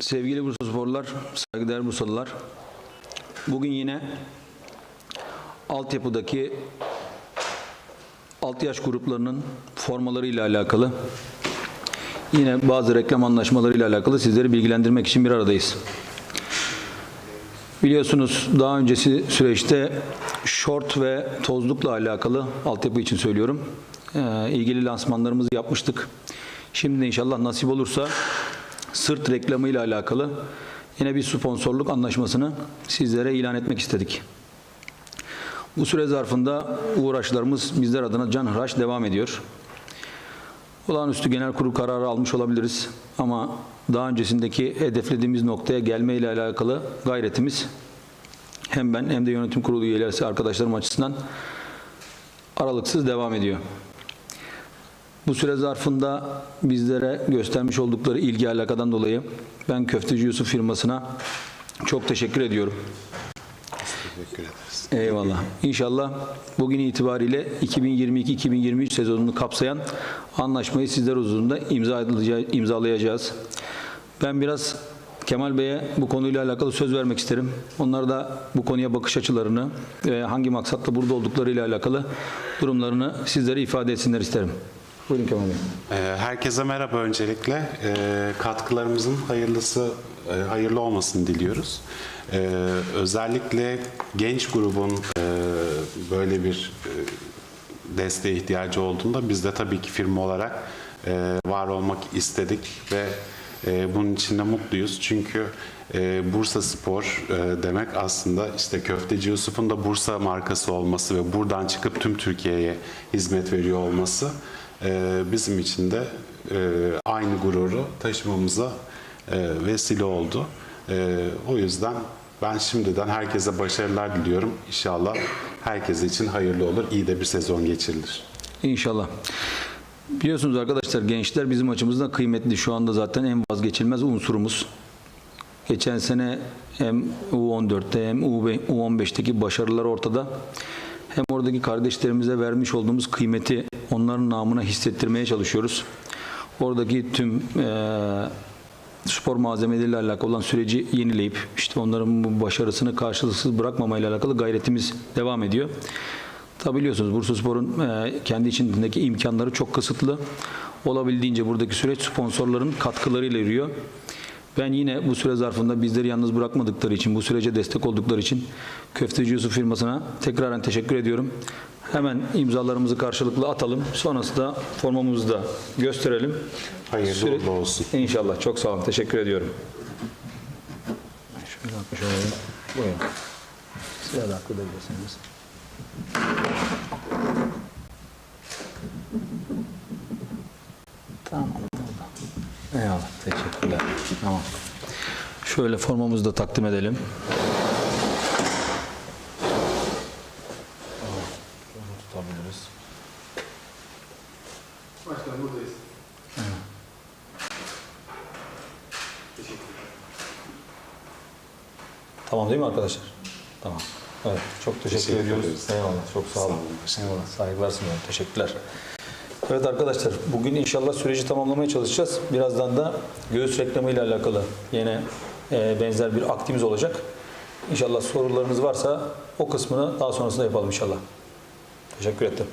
Sevgili Bursa saygıdeğer Bursalılar. Bugün yine altyapıdaki alt yaş gruplarının formalarıyla alakalı yine bazı reklam anlaşmalarıyla alakalı sizleri bilgilendirmek için bir aradayız. Biliyorsunuz daha öncesi süreçte şort ve tozlukla alakalı altyapı için söylüyorum. Ee, ilgili lansmanlarımızı yapmıştık. Şimdi inşallah nasip olursa sırt reklamıyla alakalı yine bir sponsorluk anlaşmasını sizlere ilan etmek istedik. Bu süre zarfında uğraşlarımız bizler adına can hıraş devam ediyor. Olağanüstü genel kurul kararı almış olabiliriz ama daha öncesindeki hedeflediğimiz noktaya gelme ile alakalı gayretimiz hem ben hem de yönetim kurulu üyeleri arkadaşlarım açısından aralıksız devam ediyor. Bu süre zarfında bizlere göstermiş oldukları ilgi alakadan dolayı ben Köfteci Yusuf firmasına çok teşekkür ediyorum. Teşekkür ederiz. Eyvallah. İnşallah bugün itibariyle 2022-2023 sezonunu kapsayan anlaşmayı sizler huzurunda imzalayaca- imzalayacağız. Ben biraz Kemal Bey'e bu konuyla alakalı söz vermek isterim. Onlar da bu konuya bakış açılarını ve hangi maksatla burada olduklarıyla alakalı durumlarını sizlere ifade etsinler isterim. Buyurun Kemal Bey. Ee, Herkese merhaba öncelikle. Ee, Katkılarımızın hayırlısı, e, hayırlı olmasını diliyoruz. Ee, Özellikle genç grubun e, böyle bir e, desteğe ihtiyacı olduğunda biz de tabii ki firma olarak var olmak istedik ve bunun için de mutluyuz. Çünkü Bursa Spor demek aslında işte Köfteci Yusuf'un da Bursa markası olması ve buradan çıkıp tüm Türkiye'ye hizmet veriyor olması bizim için de e, aynı gururu taşımamıza e, vesile oldu. E, o yüzden ben şimdiden herkese başarılar diliyorum. İnşallah herkes için hayırlı olur, iyi de bir sezon geçirilir. İnşallah. Biliyorsunuz arkadaşlar gençler bizim açımızdan kıymetli. Şu anda zaten en vazgeçilmez unsurumuz. Geçen sene hem U14'te hem U15'teki başarılar ortada. Hem oradaki kardeşlerimize vermiş olduğumuz kıymeti onların namına hissettirmeye çalışıyoruz. Oradaki tüm eee spor malzemeleriyle alakalı olan süreci yenileyip işte onların bu başarısını karşılıksız bırakmamayla alakalı gayretimiz devam ediyor. Tabi biliyorsunuz Bursaspor'un e, kendi içindeki imkanları çok kısıtlı. Olabildiğince buradaki süreç sponsorların katkılarıyla yürüyor. Ben yine bu süre zarfında bizleri yalnız bırakmadıkları için, bu sürece destek oldukları için Köfteci Yusuf firmasına tekraren teşekkür ediyorum. Hemen imzalarımızı karşılıklı atalım. Sonrasında formamızı da gösterelim. Hayırlı Süre- uğurlu olsun. İnşallah. Çok sağ olun. Teşekkür ediyorum. Şöyle yapmış olayım. Buyurun. Size de haklı edebilirsiniz. Tamam. Tamam. Şöyle formamızı da takdim edelim. Tutabiliriz. Başkanım buradayız. Tamam değil mi arkadaşlar? Tamam. Evet. Çok teşekkür, Teşekkür ediyoruz. ederiz. Eyvallah. Çok sağ olun. Sağ olun. Eyvallah. Saygılar sunuyorum. Teşekkürler. Evet arkadaşlar bugün inşallah süreci tamamlamaya çalışacağız. Birazdan da göğüs reklamı ile alakalı yine e, benzer bir aktimiz olacak. İnşallah sorularınız varsa o kısmını daha sonrasında yapalım inşallah. Teşekkür ettim.